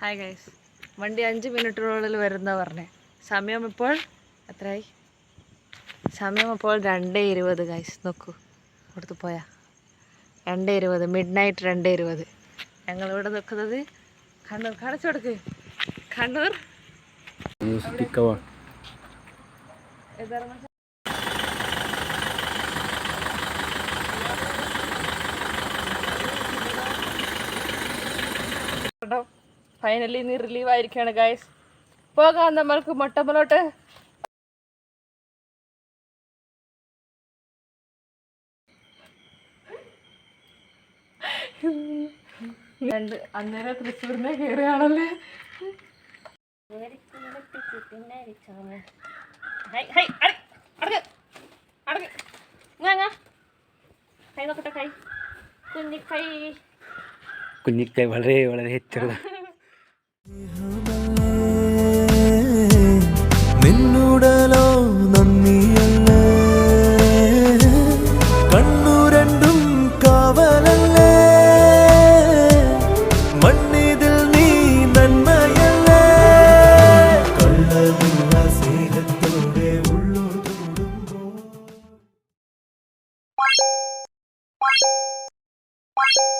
Hi guys വണ്ടി അഞ്ച് മിനിറ്റിനുള്ളിൽ വരുന്ന പറഞ്ഞേ. സമയം ഇപ്പോൾ എത്രയായി? സമയം ഇപ്പോൾ രണ്ട് ഇരുപത് ഗൈസ് നോക്കൂ. കൊടുത്തു പോയാ. രണ്ട് ഇരുപത് മിഡ് നൈറ്റ് രണ്ട് ഇരുപത്. ഞങ്ങളിവിടെ നിൽക്കുന്നത് കണ്ണൂർ. കാണിച്ചു കൊടുക്ക്. കണ്ണൂർ. ഏതാണ് ഫൈനലി നീ റിലീവ് ആയിരിക്കാണ് ഗൈസ് പോകാം നമ്മൾക്ക് മൊട്ടമ്മലോട്ട് രണ്ട് അന്നേരം തൃശ്ശൂരിനെ കയറുകയാണല്ലേ ഹൈ, ഹൈ, അട- അടക്ക്, അടക്ക്. ഇങ്ങ് ഇങ്ങ്. കൈ നോക്കട്ടെ കൈ. കുഞ്ഞിക്കൈ. കുഞ്ഞിക്കൈ വളരെ വളരെ ചെറുതാണ്. you